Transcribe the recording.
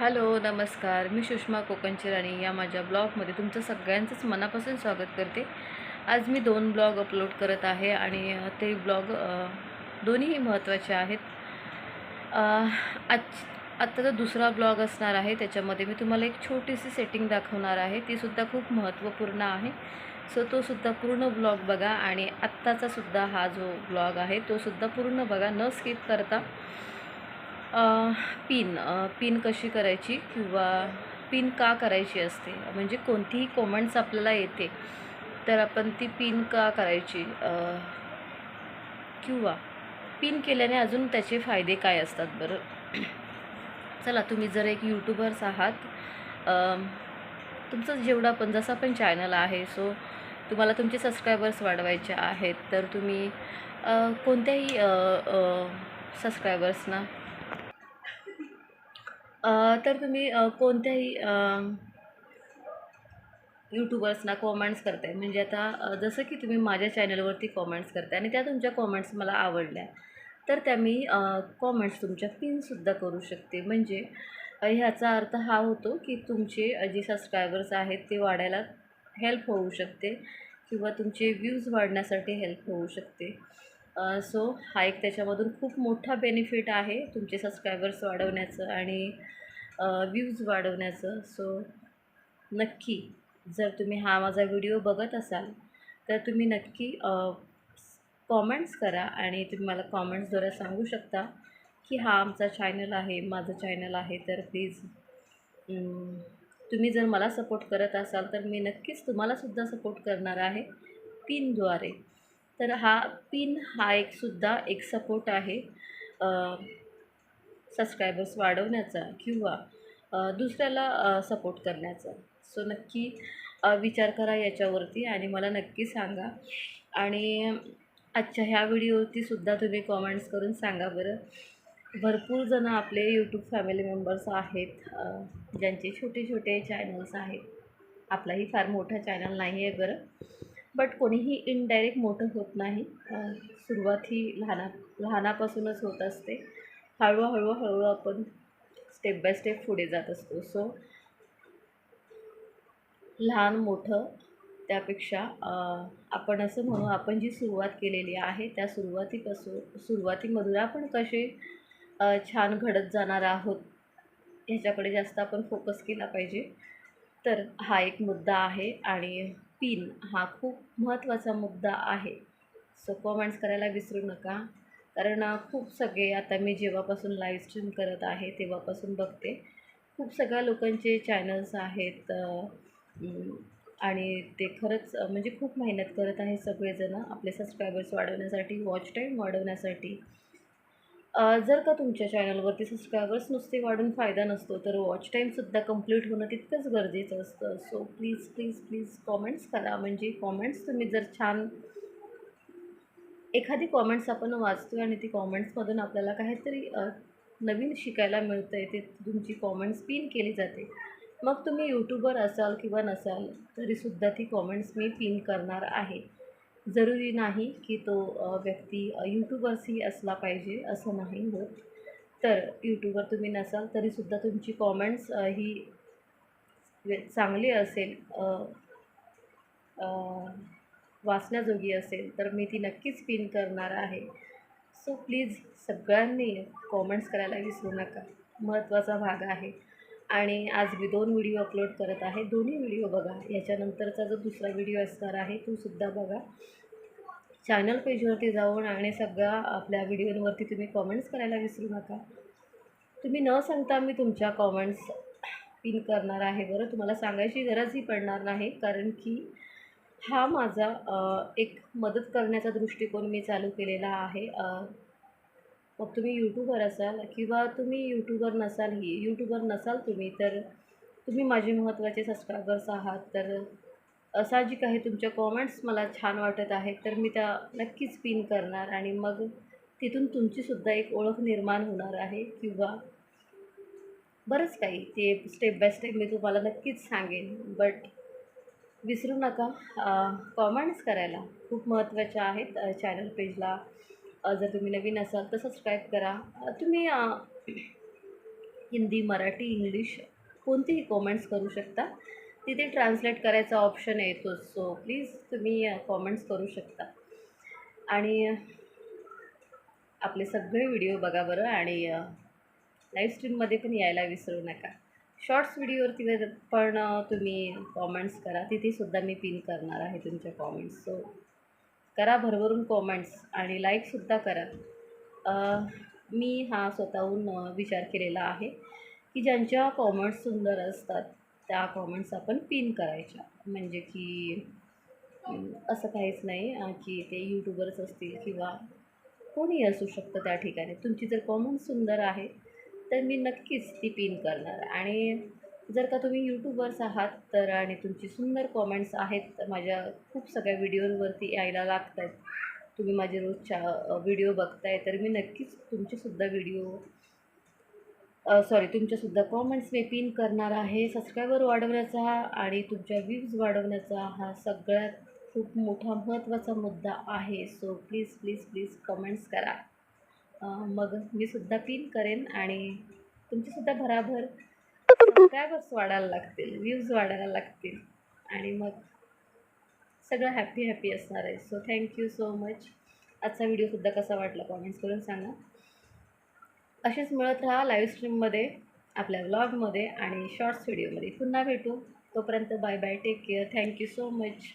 Hello नमस्कार. मी सुषमा कोकणची राणी या माझ्या ब्लॉगमध्ये तुमचं सगळ्यांचंच मनापासून स्वागत करते. आज मी दोन ब्लॉग अपलोड करत आहे आणि ते ब्लॉग दोन्हीही महत्त्वाचे आहेत. आज आत्ता जो दुसरा ब्लॉग असणार आहे. त्याच्यामध्ये मी तुम्हाला एक छोटीशी सेटिंग दाखवणार आहे. तीसुद्धा खूप महत्त्वपूर्ण आहे. सो तो सुद्धा पूर्ण ब्लॉग बघा आणि आत्ताचा सुद्धा हा जो ब्लॉग आहे तो सुद्धा पूर्ण बघा. न स्किप करता. पिन पिन कशी करायची किंवा पिन का करायची असते? म्हणजे कोणतीही कॉमेंट्स आपल्याला येते तर आपण ती पिन का करायची? किंवा पिन केल्याने अजून त्याचे फायदे काय असतात बरं? चला तुम्ही जर एक यूट्यूबर्स आहात तुमचं जेवढा पण जसा पण चॅनल आहे सो तुम्हाला तुमचे सबस्क्रायबर्स वाढवायचे आहेत तर तुम्ही कोणत्याही सबस्क्रायबर्सना तर तुम्ही कोणत्याही यूट्यूबर्सना कॉमेंट्स करताय. म्हणजे आता जसं की तुम्ही माझ्या चॅनलवरती कॉमेंट्स करताय आणि त्या तुमच्या कॉमेंट्स मला आवडल्या तर त्या मी कॉमेंट्स तुमच्या पिनसुद्धा करू शकते. म्हणजे ह्याचा अर्थ हा होतो की तुमचे जे सबस्क्रायबर्स आहेत ते वाढायला हेल्प होऊ शकते किंवा तुमचे व्ह्यूज वाढण्यासाठी हेल्प होऊ शकते. सो हा एक त्याच्यामधून खूप मोठा बेनिफिट आहे तुमचे सबस्क्रायबर्स वाढवण्याचं आणि व्ह्यूज वाढवण्याचं. सो नक्की जर तुम्ही हा माझा व्हिडिओ बघत असाल तर तुम्ही नक्की कॉमेंट्स करा आणि तुम्ही मला कॉमेंट्सद्वारे सांगू शकता की हा आमचा चॅनल आहे माझं चॅनल आहे. तर प्लीज तुम्ही जर मला सपोर्ट करत असाल तर मी नक्कीच तुम्हालासुद्धा सपोर्ट करणार आहे. पिनद्वारे. तर हा पिन हा एक सुद्धा एक सपोर्ट आहे. सबस्क्रायबर्स वाढवण्याचा किंवा दुसऱ्याला सपोर्ट करण्याचा. सो नक्की विचार करा याच्यावरती आणि मला नक्की सांगा. आणि आजच्या ह्या व्हिडिओवरती सुद्धा तुम्ही कॉमेंट्स करून सांगा बरं. भरपूर जण आपले यूट्यूब फॅमिली मेंबर्स आहेत ज्यांचे छोटे छोटे चॅनल्स आहेत. आपलाही फार मोठा चॅनल नाही आहे बरं. बट कोणीही इनडायरेक्ट मोठं होत नाही. सुरुवात ही लहाना लहानापासूनच होत असते. हळूहळू हळू आपण स्टेप बाय स्टेप पुढे जात असतो. सो लहान मोठं त्यापेक्षा आपण असं म्हणू आपण जी सुरुवात केलेली आहे त्या सुरुवातीपासून सुरुवातीमधून आपण कसे छान घडत जाणार आहोत ह्याच्याकडे जास्त आपण फोकस केला पाहिजे. तर हा एक मुद्दा आहे आणि पिन हा खूप महत्त्वाचा मुद्दा आहे. सो कॉमेंट्स करायला विसरू नका. कारण खूप सगळे आता मी जेव्हापासून लाईव्ह स्ट्रीम करत आहे तेव्हापासून बघते. खूप सगळ्या लोकांचे चॅनल्स आहेत आणि ते खरंच म्हणजे खूप मेहनत करत आहे सगळेजणं आपले सबस्क्रायबर्स वाढवण्यासाठी वॉच टाईम वाढवण्यासाठी. जर का तुमच्या चॅनलवरती सबस्क्रायबर्स नुसते वाढून फायदा नसतो तर वॉच टाईमसुद्धा कंप्लीट होणं तितकंच गरजेचं असतं. So please please please comments करा. म्हणजे कॉमेंट्स तुम्ही जर छान एखादी कॉमेंट्स आपण वाचतो आणि ती कॉमेंट्समधून आपल्याला काहीतरी नवीन शिकायला मिळतं आहे ते तुमची कॉमेंट्स पिन केली जाते. मग तुम्ही यूट्यूबर असाल किंवा नसाल तरीसुद्धा ती कॉमेंट्स मी पिन करणार आहे. जरुरी नाही की तो व्यक्ती यूट्यूबर्सही असला पाहिजे असं नाही होत. तर यूट्यूबर तुम्ही नसाल तरीसुद्धा तुमची कॉमेंट्स ही वे- चांगली असेल वाचण्याजोगी असेल तर मी ती नक्कीच पिन करणार आहे. सो प्लीज सगळ्यांनी कॉमेंट्स करायला विसरू नका. महत्त्वाचा भाग आहे. आणि आज मी दोन व्हिडिओ अपलोड करत आहे. दोन्ही व्हिडिओ बघा. याच्यानंतरचा जो दुसरा व्हिडिओ असणार आहे तो सुद्धा बघा. चॅनल पेजवरती जाऊन आणि सगळ्या आपल्या व्हिडिओवरती तुम्ही कॉमेंट्स करायला विसरू नका. तुम्ही न सांगता मी तुमच्या कॉमेंट्स पिन करणार आहे. बरं तुम्हाला सांगायची गरजही पडणार नाही कारण की हा माझा एक मदत करण्याचा दृष्टिकोन मी चालू केलेला आहे. मग तुम्ही यूट्यूबर असाल किंवा तुम्ही यूट्यूबर नसालही यूट्यूबर नसाल तुम्ही तर तुम्ही माझे महत्त्वाचे सबस्क्रायबर्स आहात. तर असा जी आहे तुमच्या कॉमेंट्स मला छान वाटत आहेत तर मी त्या नक्कीच पिन करणार आणि मग तिथून तुमचीसुद्धा एक ओळख निर्माण होणार आहे किंवा बरंच काही. ते स्टेप बाय स्टेप मी तुम्हाला नक्कीच सांगेन. बट विसरू नका कॉमेंट्स करायला खूप महत्त्वाच्या आहेत चॅनल पेजला जर तुम्ही नवीन असाल तर सबस्क्राईब करा. तुम्ही हिंदी मराठी इंग्लिश कोणतेही कॉमेंट्स करू शकता. तिथे ट्रान्सलेट करायचा ऑप्शन येतो सो प्लीज तुम्ही कॉमेंट्स करू शकता. आणि आपले सगळे व्हिडिओ बघा बरं आणि लाईव्ह स्ट्रीममध्ये पण यायला विसरू नका. शॉर्ट्स व्हिडिओवरती पण तुम्ही कॉमेंट्स करा. तिथेसुद्धा मी पिन करणार आहे तुमच्या कॉमेंट्स सो करा भरभरून कॉमेंट्स आणि लाईकसुद्धा करा. मी हा स्वतःहून विचार केलेला आहे की ज्यांच्या कॉमेंट्स सुंदर असतात त्या कॉमेंट्स आपण पिन करायच्या. म्हणजे की असं काहीच नाही की ते यूट्यूबर्स असतील किंवा कोणी असू शकतं त्या ठिकाणी. तुमची जर कॉमेंट सुंदर आहे तर मी नक्कीच ती पिन करणार. आणि जर का तुम्ही यूट्यूबर्स आहात तर आणि तुमची सुंदर कॉमेंट्स आहेत माझ्या खूप सगळ्या व्हिडिओवरती यायला लागत आहेत तुम्ही माझे रोजच्या व्हिडिओ बघताय तर मी नक्कीच तुमचेसुद्धा व्हिडिओ सॉरी तुमच्यासुद्धा कॉमेंट्स मी पिन करणार आहे. सबस्क्रायबर वाढवण्याचा आणि तुमच्या व्ह्यूज वाढवण्याचा हा सगळ्यात खूप मोठा महत्त्वाचा मुद्दा आहे. So please please please comments करा. मग मी सुद्धा पिन करेन आणि तुमचीसुद्धा भराभर सबस्क्रायबर्स वाढायला लागतील व्ह्यूज वाढायला लागतील. आणि मग सगळं हॅपी हॅपी असणार आहे. सो थँक्यू सो मच आजचा व्हिडिओसुद्धा कसा वाटला? कॉमेंट्स करून सांगा. असेच मिळत राहा लाईव्ह स्ट्रीममध्ये आपल्या व्लॉगमध्ये आणि शॉर्ट्स व्हिडिओमध्ये पुन्हा भेटू. तोपर्यंत bye bye take care thank you so much